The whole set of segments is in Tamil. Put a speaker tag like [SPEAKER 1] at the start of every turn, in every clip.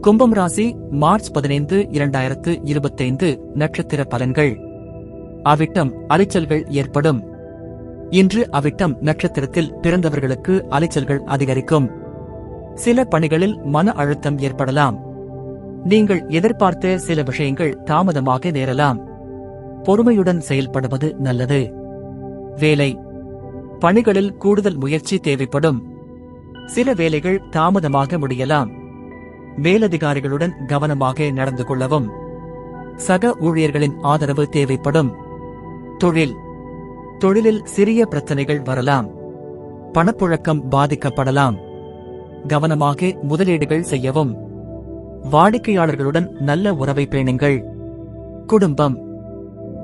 [SPEAKER 1] கும்பம் ராசி மார்ச் பதினைந்து இரண்டாயிரத்து இருபத்தைந்து நட்சத்திர பலன்கள். அவிட்டம் அலைச்சல்கள் ஏற்படும். இன்று அவிட்டம் நட்சத்திரத்தில் பிறந்தவர்களுக்கு அலைச்சல்கள் அதிகரிக்கும். சில பணிகளில் மன அழுத்தம் ஏற்படலாம். நீங்கள் எதிர்பார்த்த சில விஷயங்கள் தாமதமாக நேரலாம். பொறுமையுடன் செயல்படுவது நல்லது. வேலை. பணிகளில் கூடுதல் முயற்சி தேவைப்படும். சில வேலைகள் தாமதமாக முடியலாம். மேலதிகாரிகளுடன் கவனமாக நடந்து கொள்ளவும் சக ஊழியர்களின் ஆதரவு தேவைப்படும். தொழில். தொழிலில் சிறிய பிரச்சனைகள் வரலாம். பணப்புழக்கம் பாதிக்கப்படலாம். கவனமாக முதலீடுகள் செய்யவும். வாடிக்கையாளர்களுடன் நல்ல உறவை பேணுங்கள். குடும்பம்.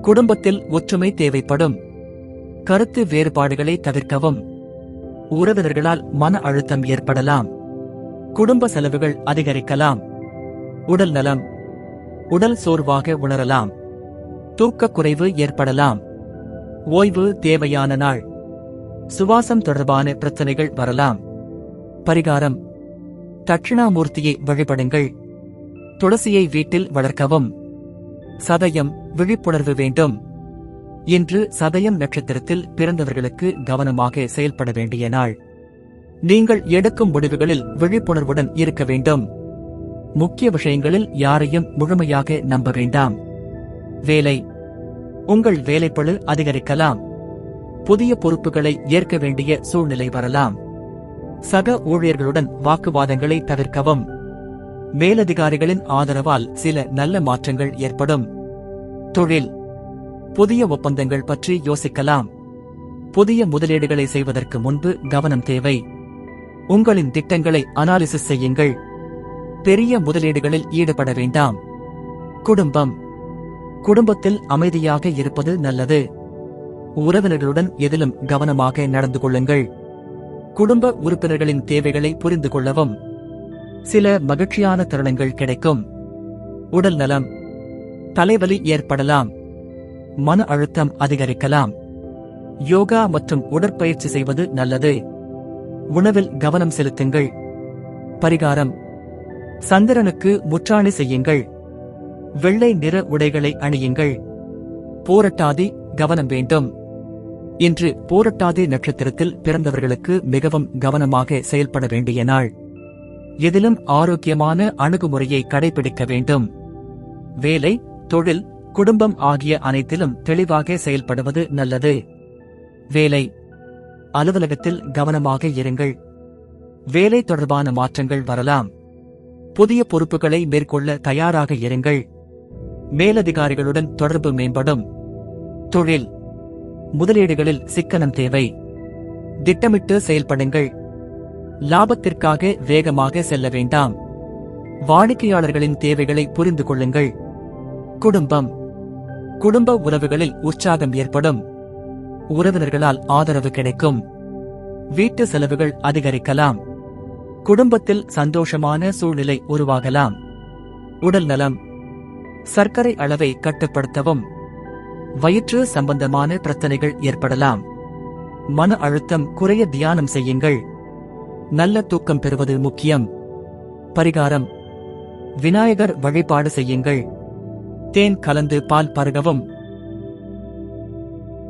[SPEAKER 1] குடும்பத்தில் ஒற்றுமை தேவைப்படும். கருத்து வேறுபாடுகளை தவிர்க்கவும். உறவினர்களால் மன அழுத்தம் ஏற்படலாம். குடும்ப செலவுகள் அதிகரிக்கலாம். உடல் நலம். உடல் சோர்வாக உணரலாம். தூக்கக் குறைவு ஏற்படலாம். ஓய்வு தேவையான நாள். சுவாசம் தொடர்பான பிரச்சனைகள் வரலாம். பரிகாரம். தட்சிணாமூர்த்தியை வழிபடுங்கள். துளசியை வீட்டில் வளர்க்கவும். சதயம் விழிப்புணர்வு வேண்டும். இன்று சதயம் நட்சத்திரத்தில் பிறந்தவர்களுக்கு கவனமாக செயல்பட வேண்டிய நாள். நீங்கள் எடுக்கும் முடிவுகளில் விழிப்புணர்வுடன் இருக்க வேண்டும். முக்கிய விஷயங்களில் யாரையும் முழுமையாக நம்ப வேண்டாம். வேலை. உங்கள் வேலைப்பளு அதிகரிக்கலாம். புதிய பொறுப்புகளை ஏற்க வேண்டிய சூழ்நிலை வரலாம். சக ஊழியர்களுடன் வாக்குவாதங்களை தவிர்க்கவும். மேலதிகாரிகளின் ஆதரவால் சில நல்ல மாற்றங்கள் ஏற்படும். தொழில். புதிய ஒப்பந்தங்கள் பற்றி யோசிக்கலாம். புதிய முதலீடுகளை செய்வதற்கு முன்பு கவனம் தேவை. உங்களின் திட்டங்களை அனாலிசிஸ் செய்யுங்கள். பெரிய முதலீடுகளில் ஈடுபட வேண்டாம். குடும்பம். குடும்பத்தில் அமைதியாக இருப்பது நல்லது. உறவினர்களுடன் எதிலும் கவனமாக நடந்து கொள்ளுங்கள். குடும்ப உறுப்பினர்களின் தேவைகளை புரிந்து கொள்ளவும். சில மகிழ்ச்சியான தருணங்கள் கிடைக்கும். உடல் நலம். தலைவலி ஏற்படலாம். மன அழுத்தம் அதிகரிக்கலாம். யோகா மற்றும் உடற்பயிற்சி செய்வது நல்லது. உணவில் கவனம் செலுத்துங்கள். பரிகாரம். சந்திரனுக்கு முற்றாணி செய்யுங்கள். வெள்ளை நிற உடைகளை அணியுங்கள். போரட்டாதி கவனம் வேண்டும். இன்று போரட்டாதி நட்சத்திரத்தில் பிறந்தவர்களுக்கு மிகவும் கவனமாக செயல்பட வேண்டிய நாள். எதிலும் ஆரோக்கியமான அணுகுமுறையை கடைபிடிக்க வேண்டும். வேலை தொழில் குடும்பம் ஆகிய அனைத்திலும் தெளிவாக செயல்படுவது நல்லது. வேலை அலுவலகத்தில் கவனமாக இருங்கள். வேலை தொடர்பான மாற்றங்கள் வரலாம். புதிய பொறுப்புகளை மேற்கொள்ள தயாராக இருங்கள். மேலதிகாரிகளுடன் தொடர்பு மேம்படும். தொழில். முதலீடுகளில் சிக்கனம் தேவை. திட்டமிட்டு செயல்படுங்கள். லாபத்திற்காக வேகமாக செல்ல வேண்டாம். வாடிக்கையாளர்களின் தேவைகளை புரிந்து கொள்ளுங்கள். குடும்பம். குடும்ப உறவுகளில் உற்சாகம் ஏற்படும். உறவினர்களால் ஆதரவு கிடைக்கும். வீட்டு செலவுகள் அதிகரிக்கலாம். குடும்பத்தில் சந்தோஷமான சூழ்நிலை உருவாகலாம். உடல் நலம் சர்க்கரை அளவை கட்டுப்படுத்தவும் வயிற்று சம்பந்தமான பிரச்சனைகள் ஏற்படலாம். மன அழுத்தம் குறைய தியானம் செய்யுங்கள். நல்ல தூக்கம் பெறுவது முக்கியம். பரிகாரம் விநாயகர் வழிபாடு செய்யுங்கள். தேன் கலந்து பால் பருகவும்